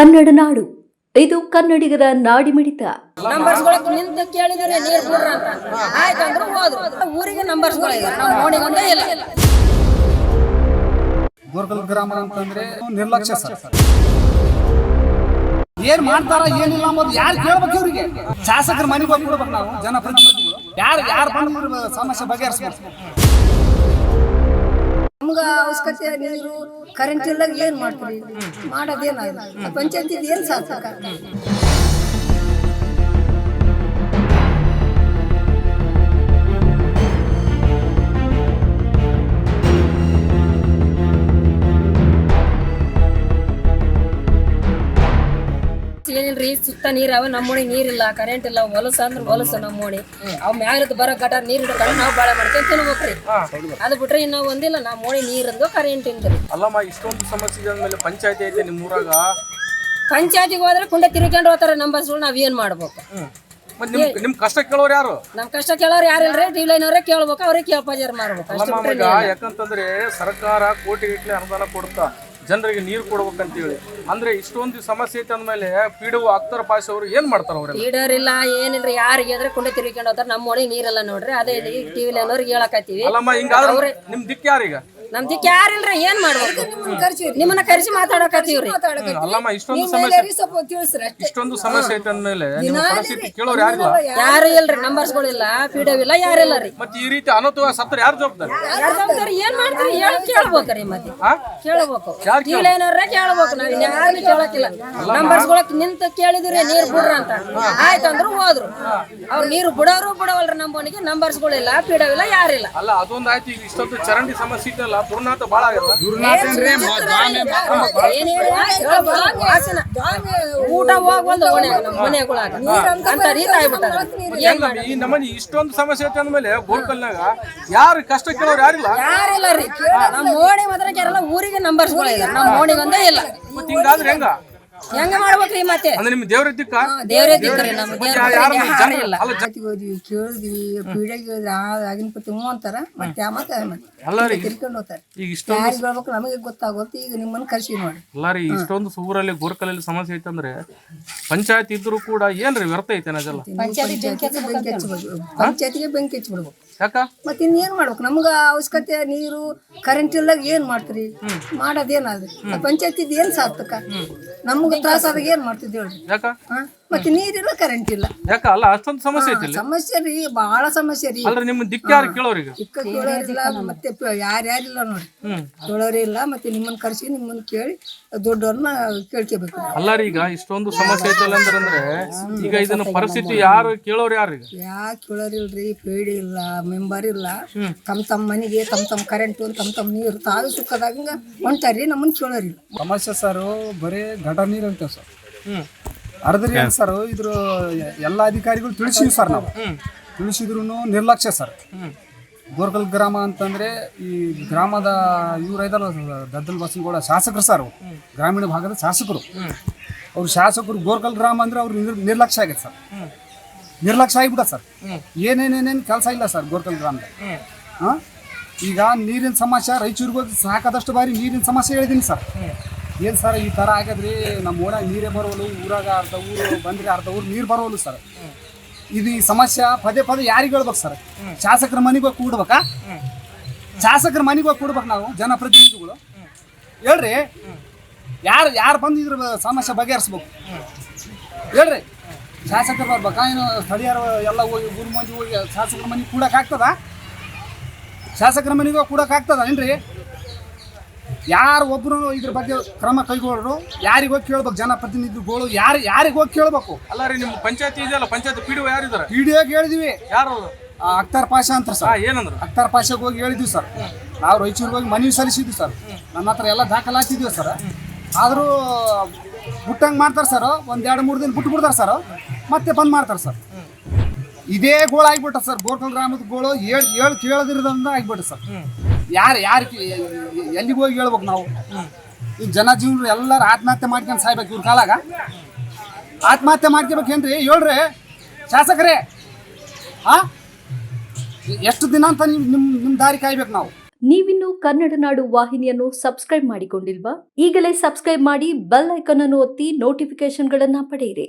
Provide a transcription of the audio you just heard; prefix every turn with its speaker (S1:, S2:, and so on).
S1: ಕನ್ನಡ ನಾಡು. ಇದು ಕನ್ನಡಿಗರ ನಾಡಿ
S2: ಮಿಡಿತ. ನಂಬರ್ಸ್ ಕೇಳಿದರೆ ನೀರು ಬಿಡ್ರ ಅಂತ. ಆಯ್ತಂದ್ರು ಹೋದ್ರು. ಊರಿಗೆ ನಂಬರ್ಸ್ಗಳು ಇದಾರೆ ನಾವು ಇಲ್ಲ.
S3: ಗೋರ್ಗಲ್ ಗ್ರಾಮ ಅಂತಂದ್ರೆ ನಿರ್ಲಕ್ಷ್ಯ ಸರ್. ಏನ್ ಮಾಡ್ತಾರ ಏನಿಲ್ಲ ಅಂಬೋದು ಯಾರು ಕೇಳ್ಬೇಕು ಇವ್ರಿಗೆ? ಶಾಸಕರ ಮನೆಗೆ ಹೋಗ್ಬಿಡ್ಬೇಕು ಕೊಡ್ಬೇಕು ನಾವು ಜನಪ್ರತಿನಿಧಿಗಳು. ಯಾರು ಯಾರು ಬಂದು ಸಮಸ್ಯೆ ಬಗೆಹರಿಸ್ಬೇಕು?
S2: ನಮ್ಗ ಅವಶ್ಯಕತೆ ನೀರು ಕರೆಂಟ್ ಇಲ್ಲ ಏನ್ ಮಾಡ್ತೀರಿ? ಮಾಡೋದೇನಾಗ ಪಂಚಾಯತಿ ಏನ್ ಸಾಧಕ ಏನಿಲ್ರಿ ಸುತ್ತ ನೀರ್ ಅವ ನಮ್ಮೋಣಿ ನೀರಿಲ್ಲ ಕರೆಂಟ್ ಇಲ್ಲ ಹೊಲಸ ಅಂದ್ರ ಹೊಲಸ ನಮ್ಮೋಣಿ ಅವ್ ಮ್ಯಾಲ ಬರೋ ಗಟಾರ ನೀರ್ ಹಿಡ್ಕೊಂಡು ನಾವ್ ಬಾಳೆ ಮಾಡ್ಕೊಂಡ್ ತಿನ್ಬೇಕ್ರಿ. ಅದ್ ಬಿಟ್ರೆ ಇನ್ನ ಒಂದಿಲ್ಲ ನಮ್ಮ ಮೋಣಿ ಅಂದ್ರೆ ಕರೆಂಟ್ ಇಂದ್ರಿ
S4: ಅಲ್ಲಮ್ಮ ಇಷ್ಟೊಂದು ಸಮಸ್ಯೆ ಆದ್ಮೇಲೆ ಪಂಚಾಯತಿ ಐತೆ ನಿಮ್ ಊರಾಗ?
S2: ಪಂಚಾಯತಿಗೆ ಹೋದ್ರೆ ಕುಂಡೆ ತಿರ್ಕೊಂಡು ಹೋಗ್ತಾರೆ ನಂಬರ್ಸ್ಗಳು ನಾವ್ ಏನ್ ಮಾಡ್ಬೇಕು?
S4: ನಿಮ್ ಕಷ್ಟ ಕೇಳೋರು ಯಾರು?
S2: ನಮ್ ಕಷ್ಟ ಕೇಳೋರು ಯಾರಿಲ್ರಿ ಟಿ ಅವ್ರೆ ಕೇಳ್ಬೇಕು ಅವ್ರಿಗೆ ಕೇಳ್ಪಜಾರ್ ಮಾಡ್ಬೇಕು.
S4: ಯಾಕಂತಂದ್ರೆ ಸರ್ಕಾರ ಕೋಟಿ ಗಟ್ಟಲೆ ಅನುದಾನ ಕೊಡುತ್ತಾ ಜನರಿಗೆ ನೀರು ಕೊಡ್ಬೇಕಂತೇಳಿ. ಅಂದ್ರೆ ಇಷ್ಟೊಂದು ಸಮಸ್ಯೆ ಐತೆ ಅಂದ್ಮೇಲೆ ಪೀಡವು ಆಗ್ತಾರ ಪಾಯಸ ಅವರು ಏನ್ ಮಾಡ್ತಾರ ಅವರೆಲ್ಲ?
S2: ಲೀಡರ್ ಇಲ್ಲ ಏನಿಲ್ರಿ ಯಾರಿಗೆ ಅಂದ್ರೆ ಕುಂಡೆ ತಿರ್ಕೊಂಡು ಹೋಗ್ತಾರೆ. ನಮ್ಮ ಮನೆ ನೀರೆಲ್ಲ ನೋಡ್ರಿ ಅದೇ ಟಿವಿ ಅನ್ನೋರಿಗೆ ಹೇಳಕತ್ತೀವಿ
S4: ಅಲ್ಲಮ್ಮ ಹಿಂಗಾದ್ರೆ ನಿಮ್ ದಿಕ್ಕ ಯಾರೀಗ?
S2: ನಮ್ ದಿಕ್ಕ ಯಾರಿಲ್ರಿ ಏನ್ ಮಾಡ್ಬೇಕು? ನಿಮ್ಮನ್ನ ಕರೆಸಿ ಮಾತಾಡಕತ್ತೀವ್ರಿ.
S4: ಅಲ್ಲಮ್ಮ ಇಷ್ಟೊಂದು ಸಮಸ್ಯೆ ಇಷ್ಟೊಂದು ಸಮಸ್ಯೆ ಐತೆ ಅಂದ್ಮೇಲೆ ನಿಮ್ಮ ಪರಿಸ್ಥಿತಿ ಕೇಳೋರು ಯಾರಿಲ್ಲ?
S2: ಯಾರು ಇಲ್ರಿ ನಂಬರ್ಸ್ಗಳಿಲ್ಲ ಪಿ ಡಿ ಇಲ್ಲ ಯಾರಿಲ್ಲ ರೀ.
S4: ಮತ್ತೆ ಈ ರೀತಿ ಅನರ್ಥವ ಸತ್ರ ಯಾರು ಜವಾಬ್ದಾರಿ?
S2: ಯಾರ್ ಏನ್ ಮಾಡ್ತೀರಿ? ಹೇಳಿ ಕೇಳ್ಬೇಕ್ರಿ ಮತ್ತೆ.
S4: ಹಾ?
S2: ಕೇಳ್ಬೇಕು. ಲೈನವ್ರೆ ಕೇಳ್ಬೇಕು? ನಾವ್ ಯಾರು ಕೇಳಕ್ಕಿಲ್ಲ. ನಂಬರ್ಸ್ಗಳಕ್ ನಿಂತ ಕೇಳಿದ್ರಿ ನೀರ್ ಬಿಡ್ರ ಅಂತ. ಆಯ್ತಂದ್ರು ಹೋದ್ರು. ಅವ್ರು ನೀರು ಬಿಡೋರು ಬಿಡವಲ್ರಿ ನಮ್ಮನಿಗೆ ನಂಬರ್ಸ್ಗಳಿಲ್ಲ ಇಲ್ಲ ಯಾರಿಲ್ಲ.
S4: ಅಲ್ಲ ಅದೊಂದು ಆಯ್ತು ಈಗ ಇಷ್ಟೊಂದು ಚರಂಡಿ ಸಮಸ್ಯೆ ಇದೆಯಲ್ಲ ದುರ್ನಾತ ಬಹಳ ಆಗಲ್ಲ.
S2: ಊಟ ಹೋಗ್ವಲ್ದು ಓಣ್ಯಾಗ ನಮ್ಮ ಮನೆಗಳಾಗ ಅಂತ ರೀತಿ ಆಗ್ಬಿಟ್ಟಾರ ಏನ್
S4: ಹೆಂಗ ಈ ನಮ್ಮನಿ ಇಷ್ಟೊಂದು ಸಮಸ್ಯೆ ಐತೆ ಅಂದ್ಮೇಲೆ ಗೋಕಲ್ನಾಗ ಯಾರು ಕಷ್ಟ ಕೇಳೋರು ಯಾರಿಲ್ಲ?
S2: ಯಾರಿಲ್ಲ ರೀ. ನಮ್ಮ ಮೋಣಿ ಮಾತ್ರ ಕೇರಲ್ಲ ಊರಿಗೆ ನಂಬರ್ಸ್ ಇದಾರೆ ನಮ್ಮ ಮೋಣಿಗೆ ಒಂದೇ ಇಲ್ಲ.
S4: ಹಿಂಗಾದ್ರೆ ಹೆಂಗ?
S2: ಹೆಂಗ ಮಾಡ್ಬೇಕ್ರಿ ಮತ್ತೆ?
S4: ಅಂದ್ರೆ ನಿಮ್ ದೇವ್ರ ದಿಕ್ಕ
S2: ದೇವ್ರೇ ದಿಕ್ಕ್ರಿ ನಮ್ಮ ದೇವ್ರ
S5: ಹೋದ್ವಿ ಕೇಳಿದ್ವಿ ಪೀಡೆಗೆ ಆಗಿನ ಪತಿ ಹ್ಞೂ ಅಂತಾರ ಮತ್ತೆ ಆ ಮತ್ತೆ
S4: ಅಲ್ಲ ರೀ
S5: ತಿರ್ಕೊಂಡು ಹೋಗ್ತಾರೆ.
S4: ಈಗ ಇಷ್ಟೊಂದು
S5: ಯಾರಿಗೆ ಹೇಳ್ಬೇಕು ನಮಗೆ ಗೊತ್ತಾಗುತ್ತೆ ಈಗ ನಿಮ್ಮನ್ನ ಕರ್ಸಿ ನೋಡಿ.
S4: ಎಲ್ಲಾರಿ ಇಷ್ಟೊಂದು ಊರಲ್ಲಿ ಗೋರ್ಕಲಲ್ಲಿ ಸಮಸ್ಯೆ ಐತಂದ್ರೆ ಪಂಚಾಯತ್ ಇದ್ರು ಕೂಡ ಏನ್ರಿ ವ್ಯರ್ಥ ಐತೆ ಅದೆಲ್ಲ?
S5: ಪಂಚಾಯತಿಗೆ ಬೆಂಕಿ ಹಚ್ಬಿಡ್ಬೇಕು ಪಂಚಾಯತಿಗೆ ಬೆಂಕಿ ಹಚ್ಬಿಡ್ಬೇಕು.
S4: ಯಾಕ?
S5: ಮತ್ತೆ ಇನ್ನೇನ್ ಮಾಡ್ಬೇಕು? ನಮ್ಗ ಅವಶ್ಯಕತೆ ನೀರು ಕರೆಂಟ್ ಇಲ್ಲ ಏನ್ ಮಾಡ್ತೀರಿ? ಮಾಡೋದೇನಾದ್ರಿ. ಇದ್ ಏನ್ ಸಾರ್ಥಕ? ನಮ್ಗೆ ತ್ರಾಸ ಆದಾಗ ಏನ್ ಮಾಡ್ತಿದ್ದೇವ್ರಿ
S4: ಯಾಕ
S5: ಹಾ? ಮತ್ತೆ ನೀರಿಲ್ಲ ಕರೆಂಟ್ ಇಲ್ಲ.
S4: ಯಾಕ ಅಲ್ಲ ಅಷ್ಟೊಂದು ಸಮಸ್ಯೆ ಐತಿ
S5: ಸಮಸ್ಯೆ ರೀ ಬಹಳ ಸಮಸ್ಯೆ ರೀ.
S4: ಅಲ್ರಿ ನಿಮ್ಮ ದಿಕ್ಕ ಯಾರು ಕೇಳೋರಿಗೆ
S5: ದಿಕ್ಕ ಕೇಳೋರಿಲ್ಲ ಮತ್ತೆ ಪ- ಯಾರ್ಯಾರಿಲ್ಲ ನೋಡಿ ಕೇಳೋರಿ ಇಲ್ಲ ಮತ್ತೆ ನಿಮ್ಮನ್ನ ಕರೆಸಿ ನಿಮ್ಮನ್ನ ಕೇಳಿ ದೊಡ್ಡವ್ರನ್ನ ಕೇಳ್ಕೋಬೇಕು.
S4: ಅಲ್ಲ ರೀ ಈಗ ಇಷ್ಟೊಂದು ಸಮಸ್ಯೆ ಐತಲ್ಲ ಅಂದ್ರೆ ಅಂದ್ರೆ ಈಗ ಇದನ್ನ ಪರಿಸ್ಥಿತಿ ಯಾರು ಕೇಳೋರು ಯಾರು ಈಗ?
S5: ಯಾಕೆ ಕೇಳೋರಿಲ್ರಿ ಪೇಡಿ ಇಲ್ಲ ಮೆಂಬರ್ ಇಲ್ಲ. ತಮ್ಮ ತಮ್ಮ ಮನೆಗೆ ತಮ್ಮ ತಮ್ಮ ಕರೆಂಟ್ ತಮ್ಮ ತಮ್ಮ ನೀರು ತಾವು ಸುಖದಾಗ ಹೊಂಟಾರಿ ನಮ್ಮನ್ನ ಕೇಳೋರಿಲ್ಲ
S3: ಸಮಸ್ಯೆ ಸರ್ ಬರೀ ಘಟ ನೀರು ಅಂತ ಸರ್. ಏನ್ ಸರ್ ಇದ್ರ ಎಲ್ಲ ಅಧಿಕಾರಿಗಳು ತಿಳಿಸಿದ್ವಿ ಸರ್ ನಾವು. ತಿಳಿಸಿದ್ರು ನಿರ್ಲಕ್ಷ್ಯ ಸರ್. ಗೋರ್ಕಲ್ ಗ್ರಾಮ ಅಂತಂದ್ರೆ ಈ ಗ್ರಾಮದ ಇವ್ರು ಐದಲ್ಲ ದದ್ದಲ್ ಬಸನಗೌಡ ಶಾಸಕರು ಸರ್ ಅವ್ರು. ಗ್ರಾಮೀಣ ಭಾಗದ ಶಾಸಕರು. ಅವ್ರು ಶಾಸಕರು ಗೋರ್ಕಲ್ ಗ್ರಾಮ ಅಂದ್ರೆ ಅವ್ರು ನಿರ್- ನಿರ್ಲಕ್ಷ್ಯ ಆಗೈತೆ ಸರ್. ನಿರ್ಲಕ್ಷ್ಯ ಆಗಿಬಿಟ್ಟ ಸರ್. ಏನೇನೇನೇನು ಕೆಲಸ ಇಲ್ಲ ಸರ್ ಗೋರ್ಕಲ್ ಗ್ರಾಮದ. ಹಾಂ? ಈಗ ನೀರಿನ ಸಮಸ್ಯೆ ರಾಯಚೂರಿಗೆ ಹೋಗಿ ಸಾಕಾದಷ್ಟು ಬಾರಿ ನೀರಿನ ಸಮಸ್ಯೆ ಹೇಳಿದ್ದೀನಿ ಸರ್. ಏನು ಸರ್ ಈ ಥರ ಆಗದ್ರಿ? ನಮ್ಮ ಊರಾಗ ನೀರೇ ಬರೋಲ್ಲ, ಊರಾಗ ಅರ್ಧ ಊರು ಬಂದ್ರೆ ಅರ್ಧ ಊರು ನೀರು ಬರೋಲ್ಲ ಸರ್. ಇದು ಈ ಸಮಸ್ಯೆ, ಪದೇ ಪದೇ ಯಾರಿಗೆ ಹೇಳ್ಬೇಕು ಸರ್? ಶಾಸಕರ ಮನೆಗೆ ಹೋಗಿ ಕೂಡ್ಬೇಕಾ? ಶಾಸಕರ ಮನೆಗೆ ಹೋಗಿ ಕೂಡ್ಬೇಕು ನಾವು, ಜನಪ್ರತಿನಿಧಿಗಳು. ಹೇಳ್ರಿ, ಯಾರು ಯಾರು ಬಂದು ಇದ್ರ ಸಮಸ್ಯೆ ಬಗೆಹರಿಸ್ಬೇಕು? ಹೇಳ್ರಿ, ಶಾಸಕರು ಬರ್ಬೇಕಾ? ಏನು ಸ್ಥಳೀಯರು ಎಲ್ಲ ಹೋಗಿ, ಊರು ಮಂದಿ ಹೋಗಿ ಶಾಸಕರ ಮನೆಗೆ ಕೂಡಕ್ಕೆ ಆಗ್ತದ? ಶಾಸಕರ ಮನೆಗೆ ಹೋಗಿ ಕೂಡಕ್ಕೆ ಆಗ್ತದ ಏನ್ರಿ? ಯಾರು ಒಬ್ರು ಇದ್ರ ಬಗ್ಗೆ ಕ್ರಮ ಕೈಗೊಳ್ಳರು ಯಾರಿಗೆ ಹೋಗಿ ಕೇಳ್ಬೇಕು ಜನಪ್ರತಿನಿಧಿಗಳು ಯಾರು ಯಾರಿಗೆ ಹೋಗಿ ಕೇಳ್ಬೇಕು?
S4: ಅಲ್ಲ ರೀ ನಿಮ್ಮ ಪಂಚಾಯತಿ ಇದೆಯಲ್ಲ panchayat P D PDO
S3: P D ಹೇಳಿದ್ವಿ.
S4: ಯಾರು?
S3: ಅಕ್ತಾರ್ ಪಾಶ ಪಾಷಾ ಅಂತ ಸರ್.
S4: ಏನಂದ್ರು?
S3: ಅಕ್ತಾರ್ ಪಾಷಾಗೆ ಹೋಗಿ ಹೇಳಿದ್ವಿ ಸರ್. ನಾವು ರಾಯಚೂರಿಗೆ ಹೋಗಿ ಮನವಿ ಸಲ್ಲಿಸಿದ್ವಿ ಸರ್. ನನ್ನ ಹತ್ರ ಎಲ್ಲ ದಾಖಲಾತಿದ್ವಿ ಸರ್. ಆದರೂ ಬಿಟ್ಟಂಗೆ ಮಾಡ್ತಾರೆ ಸರ್. ಒಂದು ಎರಡು ಮೂರು ದಿನ ಬಿಟ್ಟು ಬಿಡ್ತಾರೆ ಸರ್. ಮತ್ತೆ ಬಂದ್ ಮಾಡ್ತಾರೆ ಸರ್. ಇದೇ ಗೋಳು ಆಗ್ಬಿಟ್ಟ ಸರ್. ಗೋರ್ಕಲ್ ಗ್ರಾಮದ ಗೋಳು ಹೇಳಿ ಹೇಳಿ ಕೇಳದಿರೋದ್ರಿಂದ ಆಗ್ಬಿಟ್ಟು ಸರ್. ಯಾರು ಯಾರು ಎಲ್ಲಿಗೆ ಹೋಗಿ ಹೇಳ್ಬೇಕು ನಾವು? ಈ ಜನ ಜೀವನ ಎಲ್ಲರೂ ಆತ್ಮಹತ್ಯೆ ಮಾಡ್ಕೊಂಡು ಸಾಯ್ಬೇಕು ಇವ್ರ ಕಾಲಾಗ? ಆತ್ಮಹತ್ಯೆ ಮಾಡ್ಕೋಬೇಕೇನ್ರಿ ಹೇಳ್ರಿ. ಶಾಸಕರೇ, ಆ? ಎಷ್ಟು ದಿನ ಅಂತ ನೀವು ನಿಮ್ಮ ನಿಮ್ಮ ದಾರಿ ಕಾಯ್ಬೇಕು ನಾವು?
S1: ನೀವಿನ್ನು ಕನ್ನಡ ನಾಡು ವಾಹಿನಿಯನ್ನು ಸಬ್ಸ್ಕ್ರೈಬ್ ಮಾಡಿಕೊಂಡಿಲ್ವಾ? ಈಗಲೇ ಸಬ್ಸ್ಕ್ರೈಬ್ ಮಾಡಿ ಬೆಲ್ ಐಕಾನ್ ಅನ್ನು ಒತ್ತಿ ನೋಟಿಫಿಕೇಶನ್ಗಳನ್ನು ಪಡೆಯಿರಿ.